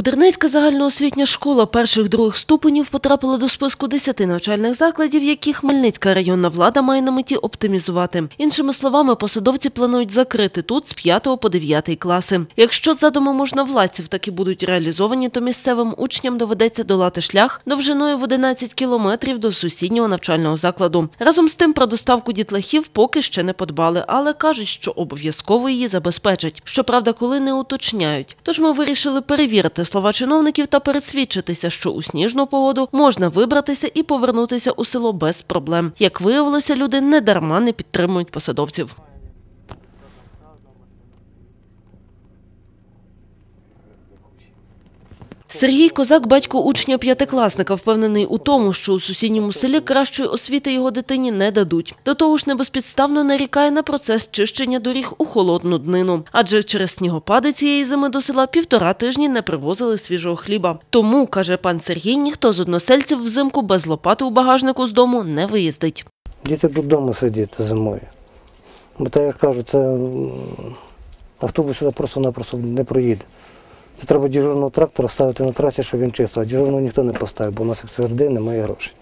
Кудернецька загальноосвітня школа перших-других ступенів потрапила до списку 10 навчальних закладів, які Хмельницька районна влада має на меті оптимізувати. Іншими словами, посадовці планують закрити тут з 5 по 9 класи. Якщо задуми можновладців таки будуть реалізовані, то місцевим учням доведеться долати шлях довжиною в 11 кілометрів до сусіднього навчального закладу. Разом з тим про доставку дітлахів поки ще не подбали, але кажуть, що обов'язково її забезпечать. Щоправда, коли не уточняють. Тож ми вирішили перевірити слова чиновників та пересвідчитися, що у сніжну погоду можна вибратися і повернутися у село без проблем. Як виявилося, люди не дарма не підтримують посадовців. Сергій Козак, батько учня п'ятикласника, впевнений у тому, що у сусідньому селі кращої освіти його дитині не дадуть. До того ж, небезпідставно нарікає на процес чищення доріг у холодну днину, адже через снігопади цієї зими до села півтора тижні не привозили свіжого хліба. Тому, каже пан Сергій, ніхто з односельців взимку без лопати у багажнику з дому не виїздить. Діти будуть вдома сидіти зимою. Бо так як кажуть, це автобус сюди просто-напросто не проїде. Це треба дежурного трактора ставити на трасі, щоб він чистив. А дежурного ніхто не поставив, бо у нас як завжди немає грошей.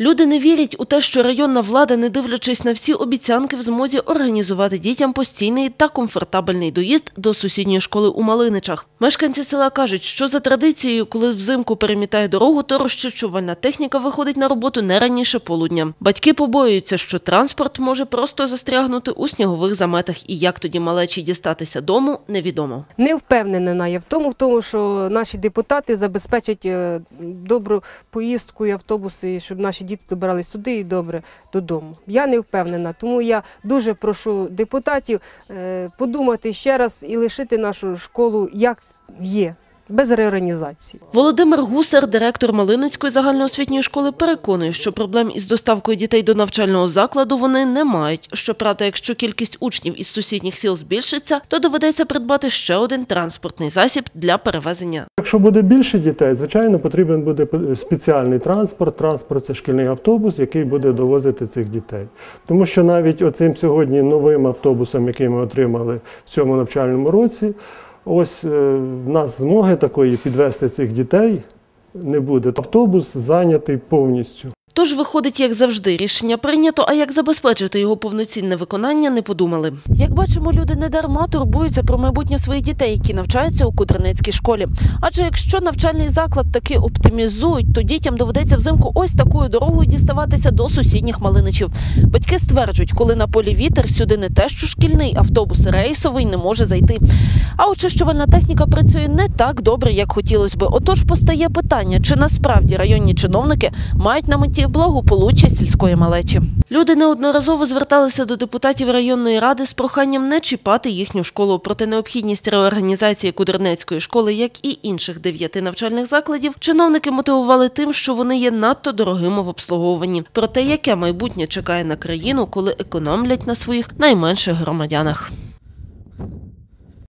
Люди не вірять у те, що районна влада, не дивлячись на всі обіцянки, в змозі організувати дітям постійний та комфортабельний доїзд до сусідньої школи у Малиничах. Мешканці села кажуть, що за традицією, коли взимку перемітає дорогу, то розчищувальна техніка виходить на роботу не раніше полудня. Батьки побоюються, що транспорт може просто застрягнути у снігових заметах, і як тоді малечі дістатися дому, невідомо. Не впевнена я в тому, в тому, що наші депутати забезпечать е, добру поїздку і автобуси, щоб наші діти добирались сюди і добре додому. Я не впевнена, тому я дуже прошу депутатів е, подумати ще раз і лишити нашу школу як є, без реорганізації. Володимир Гусар, директор Малиницької загальноосвітньої школи, переконує, що проблем із доставкою дітей до навчального закладу вони не мають. Щоправда, якщо кількість учнів із сусідніх сіл збільшиться, то доведеться придбати ще один транспортний засіб для перевезення. Якщо буде більше дітей, звичайно, потрібен буде спеціальний транспорт. Транспорт це шкільний автобус, який буде довозити цих дітей. Тому що навіть оцим сьогодні новим автобусом, який ми отримали в цьому навчальному році, ось е, в нас змоги такої підвести цих дітей не буде. Автобус зайнятий повністю. Тож виходить, як завжди, рішення прийнято, а як забезпечити його повноцінне виконання, не подумали. Як бачимо, люди не дарма турбуються про майбутнє своїх дітей, які навчаються у Кудринецькій школі. Адже якщо навчальний заклад таки оптимізують, то дітям доведеться взимку ось такою дорогою діставатися до сусідніх малиничів. Батьки стверджують, коли на полі вітер, сюди не те, що шкільний автобус рейсовий не може зайти. А очищувальна техніка працює не так добре, як хотілося би. Отож постає питання, чи насправді районні чиновники мають на меті благополуччя сільської малечі. Люди неодноразово зверталися до депутатів районної ради з проханням не чіпати їхню школу. Проте необхідність реорганізації Кудернецької школи, як і інших дев'яти навчальних закладів, чиновники мотивували тим, що вони є надто дорогими в обслуговуванні. Проте яке майбутнє чекає на країну, коли економлять на своїх найменших громадянах.